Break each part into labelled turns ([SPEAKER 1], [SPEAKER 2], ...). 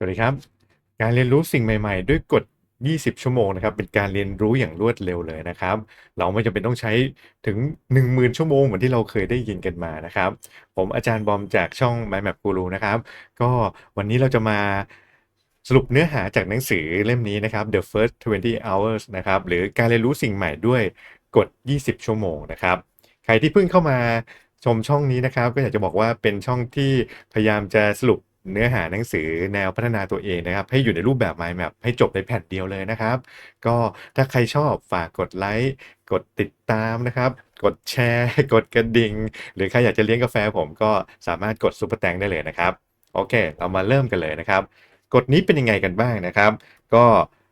[SPEAKER 1] สวัสดีครับ การเรียนรู้สิ่งใหม่ ๆ ด้วยกฎ 20 ชั่วโมงนะครับ เป็นการเรียนรู้อย่างรวดเร็วเลยนะครับ เราไม่จำเป็นต้องใช้ถึง 10,000 ชั่วโมงเหมือนที่เราเคยได้ยินกันมานะครับ ผมอาจารย์บอมจากช่อง m i Map Guru นะครับ ก็วันนี้เราจะมาสรุปเนื้อหาจากหนังสือเล่มนี้นะครับ The First 20 Hours นะครับ หรือการเรียนรู้สิ่งใหม่ด้วยกฎ 20 ชั่วโมงนะครับ ใครที่เพิ่งเข้ามาชมช่องนี้นะครับ ก็อยากจะบอกว่าเป็นช่องที่พยายามจะสรุป เนื้อหาหนังสือแนวพัฒนาตัวเองนะครับ ให้อยู่ในรูปแบบ Mind Map ให้จบในแผ่นเดียวเลยนะครับ ก็ถ้าใครชอบฝากกดไลค์กดติดตามนะครับ กดแชร์ กดกระดิ่ง หรือใครอยากจะเลี้ยงกาแฟผมก็สามารถกดซุปเปอร์แตงได้เลยนะครับ โอเค เรามาเริ่มกันเลยนะครับ กฎนี้เป็นยังไงกันบ้างนะครับ ก็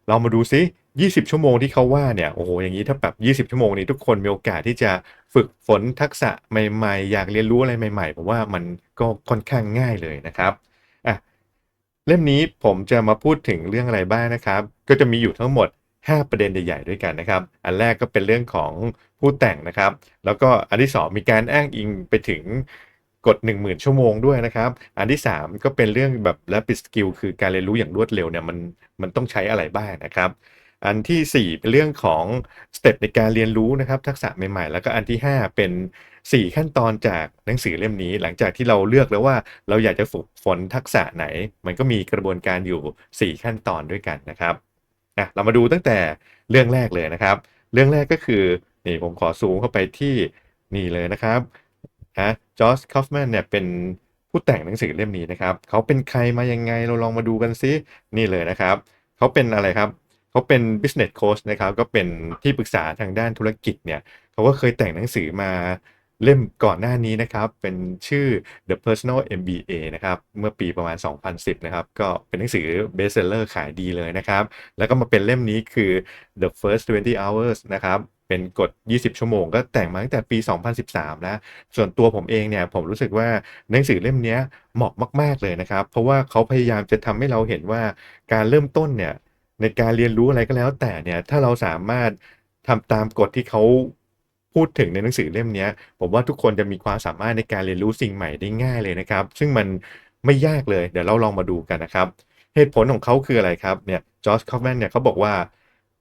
[SPEAKER 1] เรามาดูซิ 20 ชั่วโมงที่เขาว่าเนี่ย โอ้โห อย่างนี้ถ้าแบบ 20 ชั่วโมงนี้ทุกคนมีโอกาสที่จะฝึกฝนทักษะใหม่ ๆ อยากเรียนรู้อะไรใหม่ ๆ ผมว่ามันก็ค่อนข้างง่ายเลยนะครับ เล่มนี้ผมจะมาพูดถึงเรื่องอะไรบ้างนะครับ ก็จะมีอยู่ทั้งหมด 5 ประเด็นใหญ่ๆด้วยกันนะครับ อันแรกก็เป็นเรื่องของผู้แต่งนะครับ แล้วก็อันที่ 2 มีการอ้างอิงไปถึงกฎ10,000 ชั่วโมงด้วยนะครับ อันที่ 3 ก็เป็นเรื่องแบบและปิดสกิลคือการเรียนรู้อย่างรวดเร็วเนี่ยมันมันต้องใช้อะไรบ้างนะครับ อันทีสี่ 4 เป็นเรื่องของสเต็ปในการเรียนรู้นะครับทักษะใหม่ๆ แล้วก็อันที่ 5 เป็น 4 ขั้นตอนจากหนังสือเล่มนี้ หลังจากที่เราเลือกแล้วว่าเราอยากจะฝึกฝนทักษะไหน มันก็มีกระบวนการอยู่ 4 ขั้นตอนด้วยกันนะครับอะเรามาดูตั้งแต่เรื่องแรกเลยนะครับ เรื่องแรกก็คือนี่ผมขอซูมเข้าไปที่นี่เลยนะครับนะจอร์จคอฟแมนเนี่ยเป็นผู้แต่งหนังสือเล่มนี้นะครับ เขาเป็นใครมายังไงเราลองมาดูกันซินี่เลยนะครับ เขาเป็นอะไรครับ เขาเป็น business coach นะครับ ก็เป็นที่ปรึกษาทางด้านธุรกิจเนี่ยเขาก็เคยแต่งหนังสือมาเล่มก่อนหน้านี้นะครับ เป็นชื่อ The Personal MBA นะครับ เมื่อปีประมาณ 2010 นะครับ ก็เป็นหนังสือ best seller ขายดีเลยนะครับ แล้วก็มาเป็นเล่มนี้คือ The First 20 Hours นะครับเป็นกฎ 20 ชั่วโมง ก็แต่งมาตั้งแต่ปี 2013แล้วส่วนตัวผมเองเนี่ย ผมรู้สึกว่าหนังสือเล่มนี้เหมาะมาก ๆ เลยนะครับ เพราะว่าเขาพยายามจะทำให้เราเห็นว่าการเริ่มต้นเนี่ย ในการเรียนรู้อะไรก็แล้ว แต่เนี่ยถ้าเราสามารถทำตามกฎที่เขาพูดถึงในหนังสือเล่มนี้ผมว่าทุกคนจะมีความสามารถในการเรียนรู้สิ่งใหม่ได้ง่ายเลยนะครับ ซึ่งมันไม่ยากเลย เดี๋ยวเราลองมาดูกันนะครับ เหตุผลของเขาคืออะไรครับเนี่ยจอร์จคอฟแมนเนี่ยเขาบอกว่า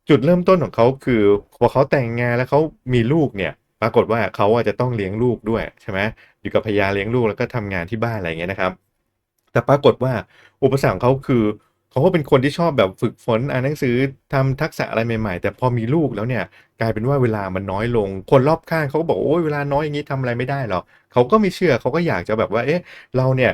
[SPEAKER 1] จุดเริ่มต้นของเขาคือพอเขาแต่งงานแล้วเขามีลูกเนี่ย ปรากฏว่าเขาอาจจะต้องเลี้ยงลูกด้วยใช่ไหมอยู่กับภรรยาเลี้ยงลูกแล้วก็ทำงานที่บ้านอะไรเงี้ยนะครับ แต่ปรากฏว่าอุปสรรคของเขาคือ เขาก็เป็นคนที่ชอบแบบฝึกฝนอ่านหนังสือทำทักษะอะไรใหม่ๆ แต่พอมีลูกแล้วเนี่ยกลายเป็นว่าเวลามันน้อยลง คนรอบข้างเขาก็บอกโอ้ยเวลาน้อยอย่างนี้ทำอะไรไม่ได้หรอกเขาก็ไม่เชื่อเขาก็อยากจะแบบว่า เอ๊ะ เราเนี่ย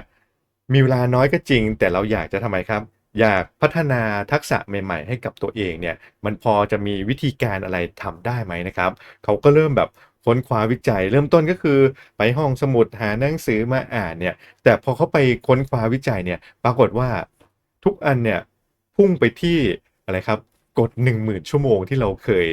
[SPEAKER 1] มีเวลาน้อยก็จริง แต่เราอยากจะทำไมครับ อยากพัฒนาทักษะใหม่ ๆ ให้กับตัวเองเนี่ย มันพอจะมีวิธีการอะไรทำได้ไหมนะครับเขาก็เริ่มแบบค้นคว้าวิจัย เริ่มต้นก็คือไปห้องสมุดหาหนังสือมาอ่านเนี่ย แต่พอเขาไปค้นคว้าวิจัยเนี่ย ปรากฏว่า ทุกอันเนี่ยพุ่งไปที่อะไรครับกฎ10,000 ชั่วโมงที่เราเคย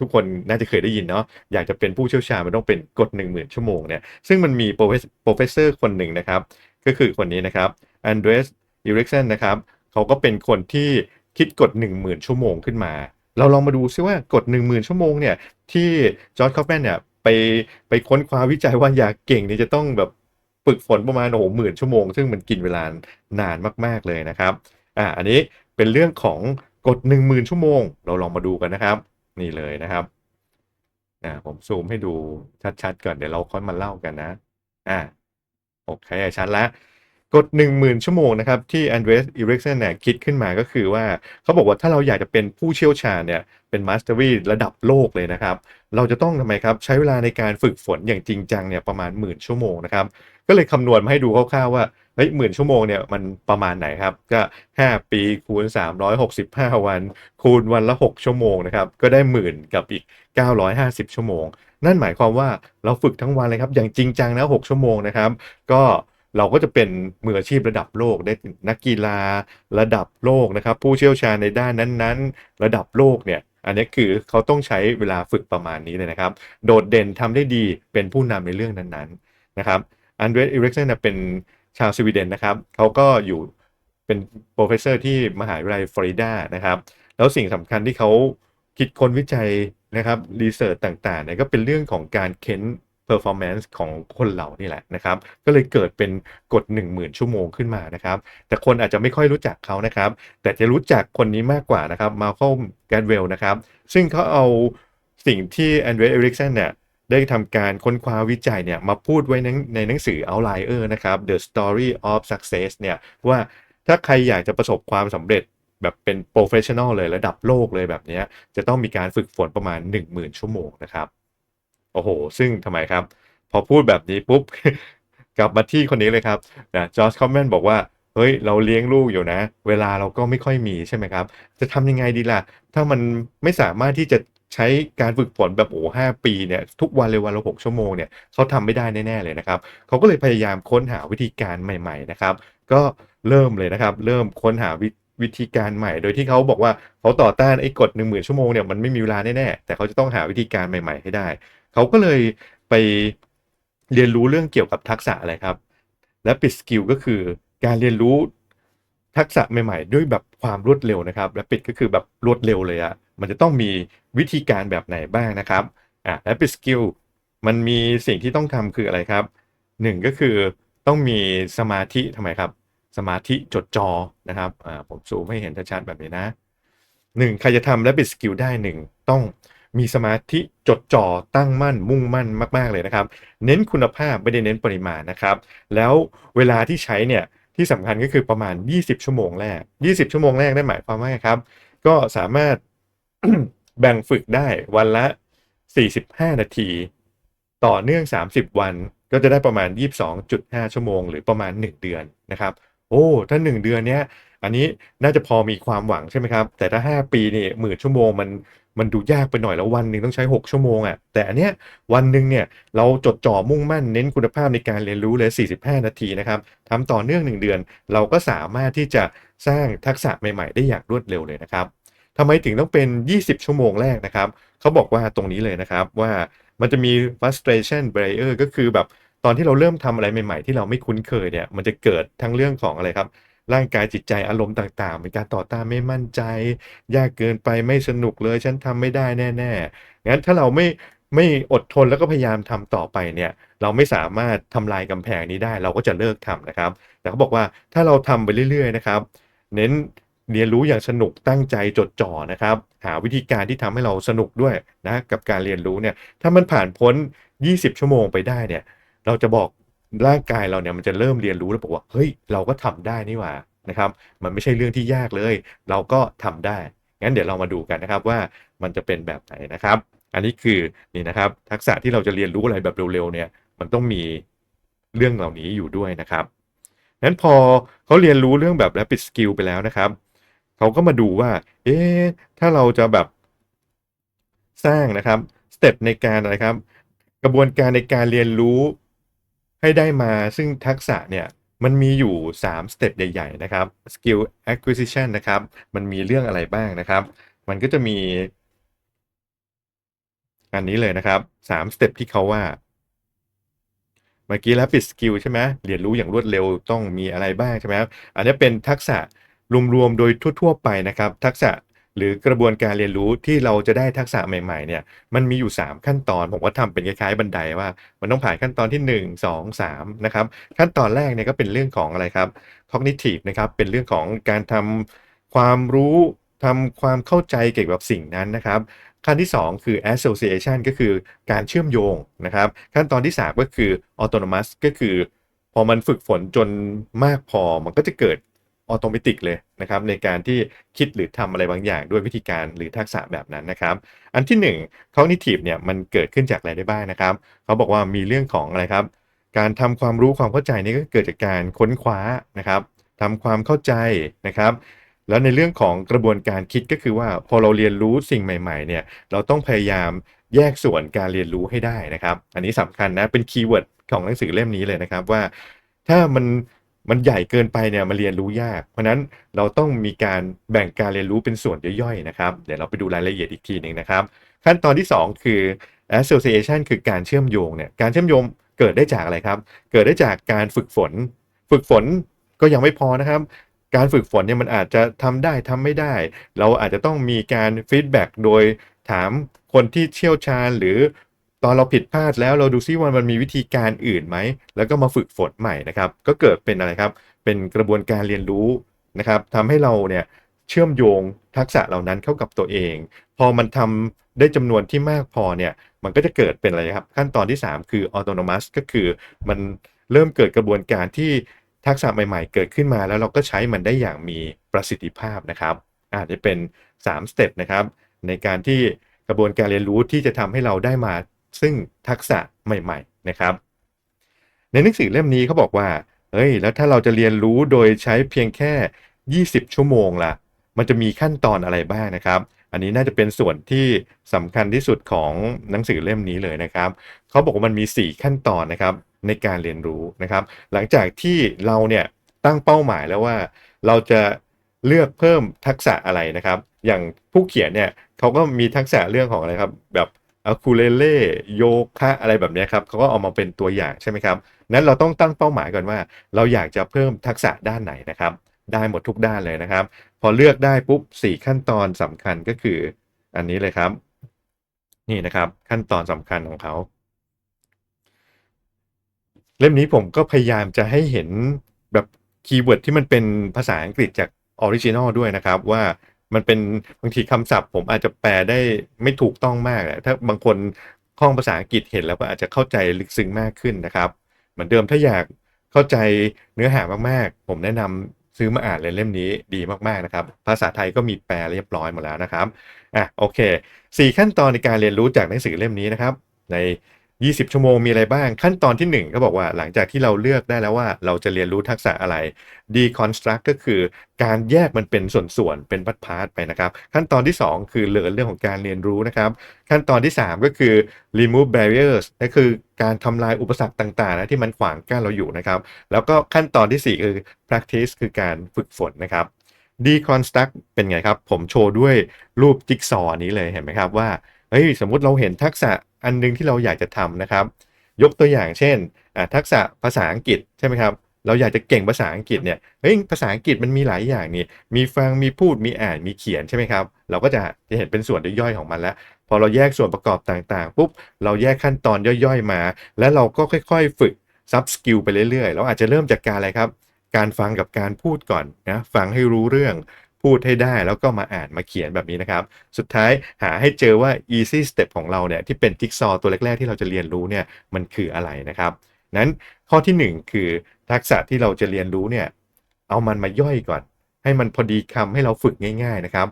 [SPEAKER 1] ทุกคนน่าจะเคยได้ยินเนาะอยากจะเป็นผู้เชี่ยวชาญมันต้องเป็นกฎ10,000 ชั่วโมงเนี่ยซึ่งมันมีโปรเฟสเซอร์คนหนึ่งนะครับ ก็คือคนนี้นะครับอันเดรสอิริกเซนนะครับเขาก็เป็นคนที่คิดกฎ10,000 ชั่วโมงขึ้นมา เราลองมาดูซิว่ากฎ10,000 ชั่วโมงเนี่ยที่จอร์จคอฟแมนเนี่ยไปไปค้นคว้าวิจัยว่าอยากเก่งเนี่ยจะต้องแบบ ฝึกฝนประมาณโอ้โหหมื่นชั่วโมง ซึ่งมันกินเวลานานมาก ๆเลยนะครับอ่าอันนี้เป็นเรื่องของกฎ10,000 ชั่วโมง เราลองมาดูกันนะครับ นี่เลยนะครับอ่าผมซูมให้ดูชัดๆก่อนเดี๋ยวเราค่อยมาเล่ากันนะอ่าโอเคชัดแล้ว กฎ10,000 ชั่วโมงนะครับที่แอนเดรสอิริกเซนเนี่ยคิดขึ้นมาก็คือว่าเขาบอกว่าถ้าเราอยากจะเป็นผู้เชี่ยวชาญเนี่ยเป็นมาสเตอรี่ระดับโลกเลยนะครับ เราจะต้องทำไมครับ ใช้เวลาในการฝึกฝนอย่างจริงจังเนี่ยประมาณหมื่นชั่วโมงนะครับ ก็เลยคำนวณมาให้ดูคร่าวๆว่าเฮ้ยหมื่นชั่วโมงเนี่ยมันประมาณไหนครับ ก็ 5 ปีคูณ 365 วัน คูณวันละ 6 ชั่วโมงนะครับ ก็ได้หมื่นกับอีก 950 ชั่วโมง นั่นหมายความว่าเราฝึกทั้งวันเลยครับ อย่างจริงจังนะ 6 ชั่วโมงนะครับ ก็ เราก็จะเป็นมืออาชีพระดับโลกได้นักกีฬาระดับโลกนะครับ ผู้เชี่ยวชาญในด้านนั้นๆ ระดับโลกเนี่ยอันนี้คือเขาต้องใช้เวลาฝึกประมาณนี้เลยนะครับ โดดเด่นทำได้ดีเป็นผู้นำในเรื่องนั้นๆนะครับอันเดรสอิเริกเซนเป็นชาวสวีเดนนะครับเขาก็อยู่เป็นโปรเฟสเซอร์ที่มหาวิทยาลัยฟลอริดานะครับ แล้วสิ่งสำคัญที่เขาคิดค้นวิจัยนะครับรีเสิร์ชต่างๆเนี่ยก็เป็นเรื่องของการเค้น performance ของคนเรานี่แหละนะครับ ก็เลยเกิดเป็นกฎ 10,000 ชั่วโมงขึ้นมานะครับ แต่คนอาจจะไม่ค่อยรู้จักเขานะครับ แต่จะรู้จักคนนี้มากกว่านะครับ Malcolm Gladwell นะครับ ซึ่งเขาเอาสิ่งที่ Andre Ericsson เนี่ยได้ทำการค้นคว้าวิจัยเนี่ยมาพูดไว้ในในหนังสือ Outlier นะครับ The Story of Success เนี่ยว่าถ้าใครอยากจะประสบความสำเร็จแบบเป็น professional เลยระดับโลกเลยแบบนี้จะต้องมีการฝึกฝนประมาณ 10,000 ชั่วโมงนะครับ โอ้โห ซึ่งทำไมครับ พอพูดแบบนี้ปุ๊บ กลับมาที่คนนี้เลยครับนะจอร์จคอมแมนบอกว่า เฮ้ย เราเลี้ยงลูกอยู่นะ เวลาเราก็ไม่ค่อยมีใช่ไหมครับ จะทำยังไงดีล่ะ ถ้ามันไม่สามารถที่จะใช้การฝึกฝนแบบโอ้ห้าปีเนี่ยทุกวันเลยวันละหกชั่วโมงเนี่ยเขาทำไม่ได้แน่ ๆ เลยนะครับเขาก็เลยพยายามค้นหาวิธีการใหม่ ๆ นะครับ ก็เริ่มเลยนะครับ เริ่มค้นหาวิวิธีการใหม่ โดยที่เขาบอกว่าเขาต่อต้านไอ้กฎหนึ่งหมื่นชั่วโมงเนี่ยมันไม่มีเวลาแน่ ๆ แต่เขาจะต้องหาวิธีการใหม่ ๆ ให้ได้ เขาก็เลยไปเรียนรู้เรื่องเกี่ยวกับทักษะอะไรครับ และปิดสกิลก็คือการเรียนรู้ทักษะใหม่ ๆ ด้วยแบบความรวดเร็วนะครับ และปิดก็คือแบบรวดเร็วเลยอะมันจะต้องมีวิธีการแบบไหนบ้างนะครับอะและปิดสกิลมันมีสิ่งที่ต้องทำคืออะไรครับหนึ่งก็คือต้องมีสมาธิทำไมครับ สมาธิจดจอนะครับอ่าผมซูมให้เห็นชัดๆแบบนี้นะหนึ่งใครจะทำและปิดสกิลได้หนึ่งต้อง มีสมาธิจดจ่อตั้งมั่นมุ่งมั่นมาก ๆ เลยนะครับ เน้นคุณภาพไม่ได้เน้นปริมาณนะครับ แล้วเวลาที่ใช้เนี่ยที่สำคัญก็คือประมาณ 20 ชั่วโมงแรก 20 ชั่วโมงแรกได้หมายความว่าครับ ก็สามารถแบ่งฝึกได้วันละ 45 นาที ต่อเนื่อง 30 วัน ก็จะได้ประมาณ 22.5 ชั่วโมง หรือประมาณ 1 เดือนนะครับ โอ้ ถ้า 1 เดือนเนี้ย อันนี้น่าจะพอมีความหวังใช่ไหมครับ แต่ถ้า 5 ปีนี่หมื่นชั่วโมงมันมันดูยากไปหน่อยแล้ววันหนึ่งต้องใช้ 6 ชั่วโมงอะ่ะแต่อันเนี้ยวันหนึ่งเนี่ยเราจดจ่อมุ่งมั่นเน้นคุณภาพในการเรียนรู้เลย 45 นาทีนะครับทำต่อเนื่อง 1 เดือน เราก็สามารถที่จะสร้างทักษะใหม่ ๆ ได้อย่างรวดเร็วเลยนะครับทำไมถึงต้องเป็น 20 ชั่วโมงแรกนะครับเขาบอกว่าตรงนี้เลยนะครับว่ามันจะมี frustration barrier ก็คือแบบตอนที่เราเริ่มทำอะไรใหม่ ๆ ที่เราไม่คุ้นเคยเนี่ยมันจะเกิดทั้งเรื่องของอะไรครับ ร่างกายจิตใจอารมณ์ต่างๆเป็นการต่อต้านไม่มั่นใจ ยากเกินไปไม่สนุกเลย ฉันทำไม่ได้แน่ๆงั้นถ้าเราไม่ไม่อดทนแล้วก็พยายามทำต่อไปเนี่ยเราไม่สามารถทำลายกำแพงนี้ได้ เราก็จะเลิกทำนะครับ แต่เขาบอกว่าถ้าเราทำไปเรื่อยๆนะครับ เน้นเรียนรู้อย่างสนุกตั้งใจจดจ่อนะครับ หาวิธีการที่ทำให้เราสนุกด้วยนะกับการเรียนรู้เนี่ยถ้ามันผ่านพ้น 20 ชั่วโมงไปได้เนี่ยเราจะบอก ร่างกายเราเนี่ยมันจะเริ่มเรียนรู้แล้วบอกว่าเฮ้ยเราก็ทำได้นี่หว่านะครับ มันไม่ใช่เรื่องที่ยากเลย เราก็ทำได้งั้นเดี๋ยวเรามาดูกันนะครับว่ามันจะเป็นแบบไหนนะครับ อันนี้คือนี่นะครับ ทักษะที่เราจะเรียนรู้อะไรแบบเร็วๆเนี่ย มันต้องมีเรื่องเหล่านี้อยู่ด้วยนะครับงั้นพอเขาเรียนรู้เรื่องแบบ rapid skill ไปแล้วนะครับเขาก็มาดูว่า เอ๊ะถ้าเราจะแบบสร้างนะครับสเต็ปในการอะไรครับ กระบวนการในการเรียนรู้ ให้ได้มาซึ่งทักษะเนี่ยมันมีอยู่ 3 สเต็ปใหญ่ ๆ นะครับ skill acquisition นะครับ มันมีเรื่องอะไรบ้างนะครับ มันก็จะมี อันนี้เลยนะครับ3สเต็ปที่เขาว่า เมื่อกี้แล้วปิดสกิลใช่ไหมเรียนรู้อย่างรวดเร็วต้องมีอะไรบ้างใช่ไหมครับอันนี้เป็นทักษะรวมๆโดยทั่ว ๆ ไปนะครับ ทักษะ หรือกระบวนการเรียนรู้ที่เราจะได้ทักษะใหม่ๆเนี่ยมันมีอยู่ 3 ขั้นตอน ผมก็ทำเป็นคล้ายๆบันไดว่า มันต้องผ่านขั้นตอนที่ 1 2 3นะครับขั้นตอนแรกเนี่ยก็เป็นเรื่องของอะไรครับ cognitive นะครับเป็นเรื่องของการทำความรู้ทำความเข้าใจเกี่ยวกับสิ่งนั้นนะครับ ขั้นที่ 2 คือ association ก็คือการเชื่อมโยงนะครับ ขั้นตอนที่ 3 ก็คือ autonomous ก็คือ พอมันฝึกฝนจนมากพอมันก็จะเกิด ออโตเมติกเลยนะครับในการที่คิดหรือทำอะไรบางอย่างด้วยวิธีการหรือทักษะแบบนั้นนะครับ อันที่1 cognitive เนี่ยมันเกิดขึ้นจากอะไรได้บ้างนะครับเขาบอกว่ามีเรื่องของอะไรครับ การทำความรู้ความเข้าใจนี่ก็เกิดจากการค้นคว้านะครับทำความเข้าใจนะครับแล้วในเรื่องของกระบวนการคิดก็คือว่าพอเราเรียนรู้สิ่งใหม่ๆเนี่ยเราต้องพยายามแยกส่วนการเรียนรู้ให้ได้นะครับ อันนี้สำคัญนะเป็นคีย์เวิร์ดของหนังสือเล่มนี้เลยนะครับว่า ถ้ามัน มันใหญ่เกินไปเนี่ยมาเรียนรู้ยาก เพราะนั้นเราต้องมีการแบ่งการเรียนรู้เป็นส่วนย่อยๆนะครับเดี๋ยวเราไปดูรายละเอียดอีกทีหนึ่งนะครับ ขั้นตอนที่ 2 คือ association คือการเชื่อมโยงเนี่ยการเชื่อมโยงเกิดได้จากอะไรครับ เกิดได้จากการฝึกฝน ฝึกฝนก็ยังไม่พอนะครับ การฝึกฝนเนี่ยมันอาจจะทำได้ทำไม่ได้ เราอาจจะต้องมีการฟีดแบ็กโดยถามคนที่เชี่ยวชาญหรือ ตอนเราผิดพลาดแล้วเราดูซิว่ามันมีวิธีการอื่นไหม แล้วก็มาฝึกฝนใหม่นะครับ ก็เกิดเป็นอะไรครับ เป็นกระบวนการเรียนรู้นะครับทำให้เราเนี่ยเชื่อมโยงทักษะเหล่านั้นเข้ากับตัวเอง พอมันทำได้จำนวนที่มากพอเนี่ยมันก็จะเกิดเป็นอะไรครับ ขั้นตอนที่ 3 คือ autonomous ก็คือมันเริ่มเกิดกระบวนการที่ทักษะใหม่ ๆ เกิดขึ้นมา แล้วเราก็ใช้มันได้อย่างมีประสิทธิภาพนะครับอาจจะเป็น3สเต็ปนะครับในการที่กระบวนการเรียนรู้ที่จะทำให้เราได้มา ซึ่งทักษะใหม่ๆนะครับ ในหนังสือเล่มนี้เขาบอกว่าเฮ้ยแล้วถ้าเราจะเรียนรู้โดยใช้เพียงแค่ 20 ชั่วโมงล่ะ มันจะมีขั้นตอนอะไรบ้างนะครับ อันนี้น่าจะเป็นส่วนที่สำคัญที่สุดของหนังสือเล่มนี้เลยนะครับเขาบอกว่ามันมี 4 ขั้นตอนนะครับในการเรียนรู้นะครับ หลังจากที่เราเนี่ยตั้งเป้าหมายแล้วว่า เราจะเลือกเพิ่มทักษะอะไรนะครับ อย่างผู้เขียนเนี่ยเขาก็มีทักษะเรื่องของอะไรครับแบบ อะคูเลเล่โยคะอะไรแบบนี้ครับเขาก็เอามาเป็นตัวอย่างใช่ไหมครับนั้นเราต้องตั้งเป้าหมายก่อนว่า เราอยากจะเพิ่มทักษะด้านไหนนะครับ ได้หมดทุกด้านเลยนะครับ พอเลือกได้ปุ๊บสี่ขั้นตอนสำคัญก็คือ อันนี้เลยครับ นี่นะครับขั้นตอนสำคัญของเขาเล่มนี้ผมก็พยายามจะให้เห็นแบบคีย์เวิร์ดที่มันเป็นภาษาอังกฤษจากออริจินอลด้วยนะครับว่า มันเป็นบางทีคำศัพท์ ผมอาจจะแปลได้ไม่ถูกต้องมากถ้าบางคนคล่องภาษาอังกฤษเห็นแล้วก็อาจจะเข้าใจลึกซึ้งมากขึ้นนะครับ เหมือนเดิมถ้าอยากเข้าใจเนื้อหามากๆ ผมแนะนำซื้อมาอ่านเลยเล่มนี้ดีมากๆนะครับ ภาษาไทยก็มีแปลเรียบร้อยหมดแล้วนะครับอะโอเคสี่ขั้นตอนในการเรียนรู้จากหนังสือเล่มนี้นะครับ ใน 20 ชั่วโมงมีอะไรบ้าง ขั้นตอนที่ 1 ก็บอกว่าหลังจากที่เราเลือกได้แล้วว่าเราจะเรียนรู้ทักษะอะไร deconstruct ก็คือการแยกมันเป็นส่วนๆ เป็นพาร์ทไปนะครับ ขั้นตอนที่ 2 คือเรื่อเรื่องของการเรียนรู้นะครับ ขั้นตอนที่ 3 ก็คือ remove barriers ก็คือการทำลายอุปสรรคต่างๆนะที่มันขวางกั้นเราอยู่นะครับ แล้วก็ขั้นตอนที่ 4 คือ practice คือการฝึกฝนนะครับ deconstruct เป็นไงครับ ผมโชว์ด้วยรูปจิ๊กซอนี้เลยเห็นไหมครับว่าเฮ้ยสมมุติเราเห็นทักษะ อันนึงที่เราอยากจะทำนะครับ ยกตัวอย่างเช่นทักษะภาษาอังกฤษใช่ไหมครับเราอยากจะเก่งภาษาอังกฤษเนี่ยเฮ้ยภาษาอังกฤษมันมีหลายอย่างนี่มีฟังมีพูดมีอ่านมีเขียนใช่ไหมครับ เราก็จะจะเห็นเป็นส่วนย่อยๆของมันแล้ว พอเราแยกส่วนประกอบต่างๆปุ๊บเราแยกขั้นตอนย่อยๆมา แล้วเราก็ค่อยๆ ฝึกซับสกิลไปเรื่อยๆ เราอาจจะเริ่มจากการอะไรครับ การฟังกับการพูดก่อนนะฟังให้รู้เรื่อง พูดให้ได้ แล้วก็มาอ่านมาเขียนแบบนี้นะครับ สุดท้ายหาให้เจอว่า easy step ของเราเนี่ยที่เป็นจิ๊กซอว์ตัวแรกๆที่เราจะเรียนรู้เนี่ยมันคืออะไรนะครับ นั้นข้อที่ 1 คือทักษะที่เราจะเรียนรู้เนี่ยเอามันมาย่อยก่อน ให้มันพอดีคำให้เราฝึกง่าย ๆนะครับ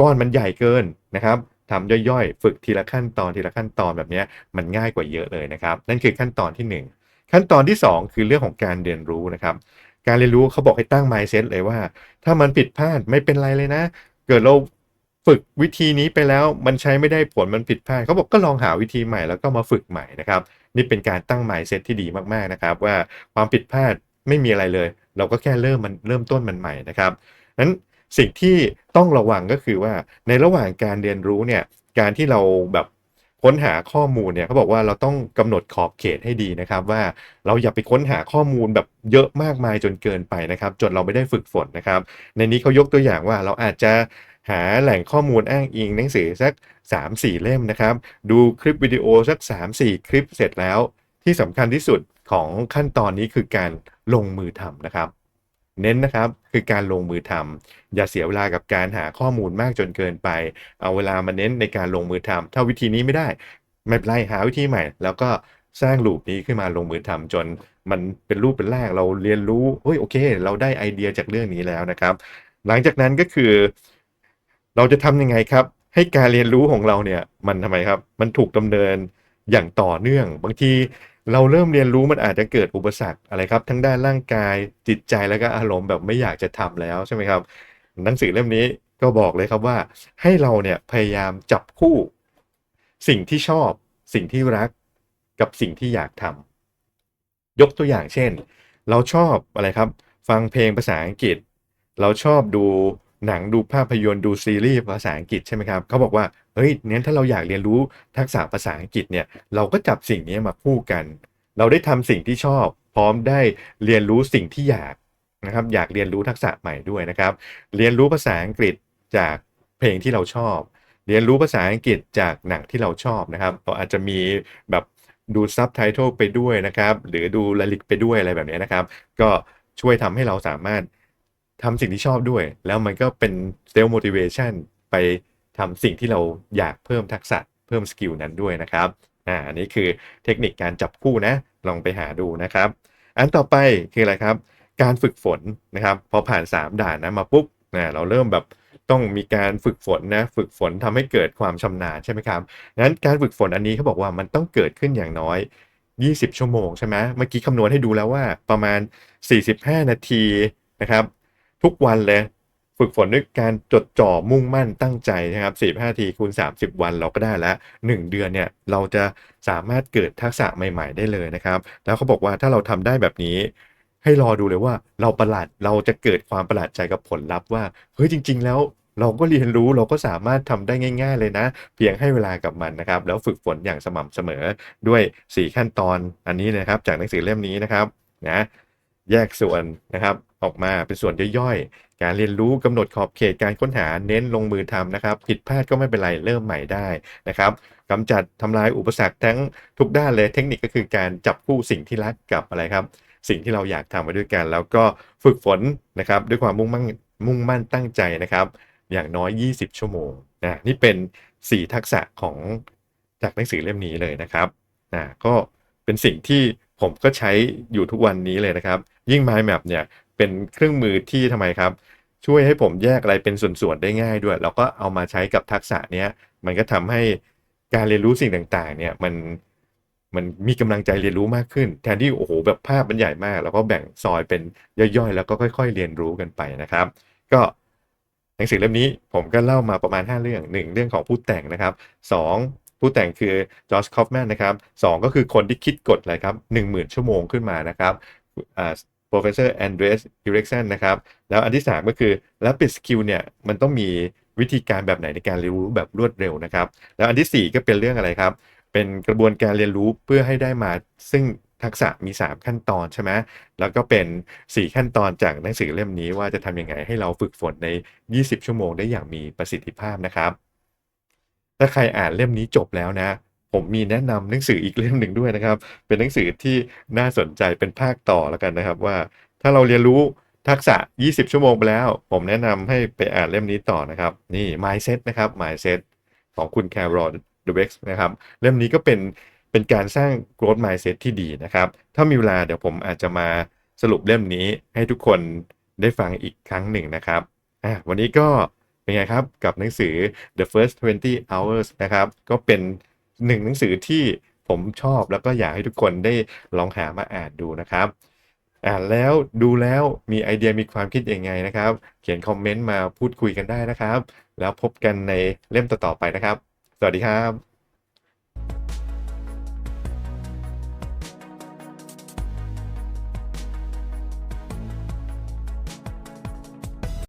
[SPEAKER 1] ก้อนมันใหญ่เกินนะครับทำย่อยๆ ฝึกทีละขั้นตอนทีละขั้นตอนแบบนี้มันง่ายกว่าเยอะเลยนะครับ นั่นคือขั้นตอนที่ 1 ขั้นตอนที่ 2 คือเรื่องของการเรียนรู้นะครับ การเรียนรู้เขาบอกให้ตั้ง mindset เลยว่า ถ้ามันผิดพลาดไม่เป็นไรเลยนะ เกิดเราฝึกวิธีนี้ไปแล้วมันใช้ไม่ได้ผลมันผิดพลาดเขาบอกก็ลองหาวิธีใหม่แล้วก็มาฝึกใหม่นะครับ นี่เป็นการตั้ง mindset ที่ดีมากๆนะครับ ว่าความผิดพลาดไม่มีอะไรเลย เราก็แค่เริ่มมันเริ่มต้นมันใหม่นะครับนั้นสิ่งที่ต้องระวังก็คือว่าในระหว่างการเรียนรู้เนี่ยการที่เราแบบ ค้นหาข้อมูลเนี่ยเขาบอกว่าเราต้องกำหนดขอบเขตให้ดีนะครับว่าเราอย่าไปค้นหาข้อมูลแบบเยอะมากมายจนเกินไปนะครับ จนเราไม่ได้ฝึกฝนนะครับ ในนี้เขายกตัวอย่างว่าเราอาจจะหาแหล่งข้อมูลอ้างอิงหนังสือสัก 3-4 เล่มนะครับ ดูคลิปวิดีโอสัก 3-4 คลิปเสร็จแล้ว ที่สำคัญที่สุดของขั้นตอนนี้คือการลงมือทำนะครับ เน้นนะครับคือการลงมือทำอย่าเสียเวลากับการหาข้อมูลมากจนเกินไป เอาเวลามาเน้นในการลงมือทำถ้าวิธีนี้ไม่ได้ ไม่เป็นไรหาวิธีใหม่ แล้วก็สร้างลูปนี้ขึ้นมาลงมือทำจนมันเป็นรูปเป็นแรกเราเรียนรู้เฮ้ยโอเค เราได้ไอเดียจากเรื่องนี้แล้วนะครับ หลังจากนั้นก็คือ เราจะทำยังไงครับ ให้การเรียนรู้ของเราเนี่ยมันทำไมครับ มันถูกดำเนินอย่างต่อเนื่อง บางที เราเริ่มเรียนรู้มันอาจจะเกิดอุปสรรคอะไรครับ ทั้งด้านร่างกายจิตใจแล้วก็อารมณ์แบบไม่อยากจะทำแล้วใช่ไหมครับหนังสือเล่มนี้ก็บอกเลยครับว่า ให้เราเนี่ยพยายามจับคู่ สิ่งที่ชอบ สิ่งที่รักกับสิ่งที่อยากทำยกตัวอย่างเช่น เราชอบอะไรครับ ฟังเพลงภาษาอังกฤษ เราชอบดูหนังดูภาพยนตร์ดูซีรีส์ภาษาอังกฤษใช่ไหมครับเขาบอกว่า ฮ้ยเนี้ยถ้าเราอยากเรียนรู้ทักษะภาษาอังกฤษเนี่ยเราก็จับสิ่งนี้มาคู่กัน เราได้ทำสิ่งที่ชอบ พร้อมได้เรียนรู้สิ่งที่อยากนะครับอยากเรียนรู้ทักษะใหม่ด้วยนะครับ เรียนรู้ภาษาอังกฤษจากเพลงที่เราชอบ เรียนรู้ภาษาอังกฤษจากหนังที่เราชอบนะครับเราอาจจะมีแบบดูซับไตเติลไปด้วยนะครับ หรือดูลลิกไปด้วยอะไรแบบนี้นะครับ ก็ช่วยทำให้เราสามารถทำสิ่งที่ชอบด้วย แล้วมันก็เป็นเซลล์ motivation ไป ทำสิ่งที่เราอยากเพิ่มทักษะเพิ่มสกิลนั้นด้วยนะครับอ่าอันนี้คือเทคนิคการจับคู่นะลองไปหาดูนะครับ อันต่อไปคืออะไรครับ การฝึกฝนนะครับพอผ่าน 3 ด่านนะมาปุ๊บนะเราเริ่มแบบต้องมีการฝึกฝนนะฝึกฝนทำให้เกิดความชำนาญใช่ไหมครับงั้นการฝึกฝนอันนี้เขาบอกว่ามันต้องเกิดขึ้นอย่างน้อย 20 ชั่วโมงใช่ไหมเมื่อกี้คำนวณให้ดูแล้วว่าประมาณ 45 นาทีนะครับทุกวันเลย ฝึกฝนด้วยการจดจ่อมุ่งมั่นตั้งใจนะครับ45นาทีคูณ 30 วันเราก็ได้แล้ว1เดือนเนี่ยเราจะสามารถเกิดทักษะใหม่ ๆ ได้เลยนะครับ แล้วเขาบอกว่าถ้าเราทำได้แบบนี้ ให้รอดูเลยว่าเราประหลาดเราจะเกิดความประหลาดใจกับผลลัพธ์ว่าเฮ้ยจริง ๆ แล้วเราก็เรียนรู้เราก็สามารถทำได้ง่าย ๆ เลยนะ เพียงให้เวลากับมันนะครับ แล้วฝึกฝนอย่างสม่ำเสมอด้วย 4 ขั้นตอนอันนี้นะครับ จากหนังสือเล่มนี้นะครับนะแยกส่วนนะครับ ออกมาเป็นส่วนย่อยๆ การเรียนรู้กำหนดขอบเขตการค้นหาเน้นลงมือทำนะครับ ผิดพลาดก็ไม่เป็นไรเริ่มใหม่ได้นะครับกำจัดทำลายอุปสรรคทั้งทุกด้านเลยเทคนิคก็คือการจับคู่สิ่งที่รักกับอะไรครับ สิ่งที่เราอยากทำไปด้วยกัน แล้วก็ฝึกฝนนะครับด้วยความมุ่งมั่นมุ่งมั่นตั้งใจนะครับ อย่างน้อย 20 ชั่วโมงนะนี่เป็น 4 ทักษะของจากหนังสือเล่มนี้เลยนะครับนะก็เป็นสิ่งที่ผมก็ใช้อยู่ทุกวันนี้เลยนะครับ ยิ่ง Mind Map เนี่ย เป็นเครื่องมือที่ทำไมครับ ช่วยให้ผมแยกอะไรเป็นส่วนๆได้ง่ายด้วย แล้วก็เอามาใช้กับทักษะเนี้ยมันก็ทำให้การเรียนรู้สิ่งต่างๆ เนี่ยมันมันมีกำลังใจเรียนรู้มากขึ้น แทนที่โอ้โหแบบภาพมันใหญ่มาก แล้วก็แบ่งซอยเป็นย่อยๆ แล้วก็ค่อย ๆ เรียนรู้กันไปนะครับ ก็หนังสือเล่มนี้ผมก็เล่ามาประมาณ 5 เรื่อง 1 เรื่องของผู้แต่งนะครับ 2 ผู้แต่งคือจอร์จคอฟแมนนะครับ 2 ก็คือคนที่คิดกฎอะไรครับ 10,000 ชั่วโมงขึ้นมานะครับ professor Andres Erickson นะครับ แล้วอันที่ 3 ก็คือ rapid skill เนี่ยมันต้องมีวิธีการแบบไหนในการเรียนรู้แบบรวดเร็วนะครับ แล้วอันทีสี่ 4 ก็เป็นเรื่องอะไรครับ เป็นกระบวนการเรียนรู้เพื่อให้ได้มา ซึ่งทักษะมี 3 ขั้นตอนใช่ไหมแล้วก็เป็น 4 ขั้นตอนจากหนังสือเล่มนี้ว่าจะทำยังไงให้เราฝึกฝนใน 20 ชั่วโมงได้อย่างมีประสิทธิภาพนะครับ ถ้าใครอ่านเล่มนี้จบแล้วนะ ผมมีแนะนำหนังสืออีกเล่มหนึ่งด้วยนะครับ เป็นหนังสือที่น่าสนใจเป็นภาคต่อแล้วกันนะครับ ว่าถ้าเราเรียนรู้ทักษะ 20 ชั่วโมงไปแล้ว ผมแนะนำให้ไปอ่านเล่มนี้ต่อนะครับ นี่ Mindset นะครับ Mindset ของคุณ Carol Dweck นะครับ เล่มนี้ก็เป็นเป็นการสร้าง growth mindset ที่ดีนะครับ ถ้ามีเวลาเดี๋ยวผมอาจจะมาสรุปเล่มนี้ให้ทุกคนได้ฟังอีกครั้งหนึ่งนะครับอะวันนี้ก็เป็นไงครับกับหนังสือ The First 20 Hours นะครับ ก็เป็น หนึ่งหนังสือที่ผมชอบแล้วก็อยากให้ทุกคนได้ลองหามาอ่านดูนะครับ อ่านแล้วดูแล้วมีไอเดียมีความคิดยังไงนะครับ เขียนคอมเมนต์มาพูดคุยกันได้นะครับ แล้วพบกันในเล่มต่อๆไปนะครับ สวัสดีครับ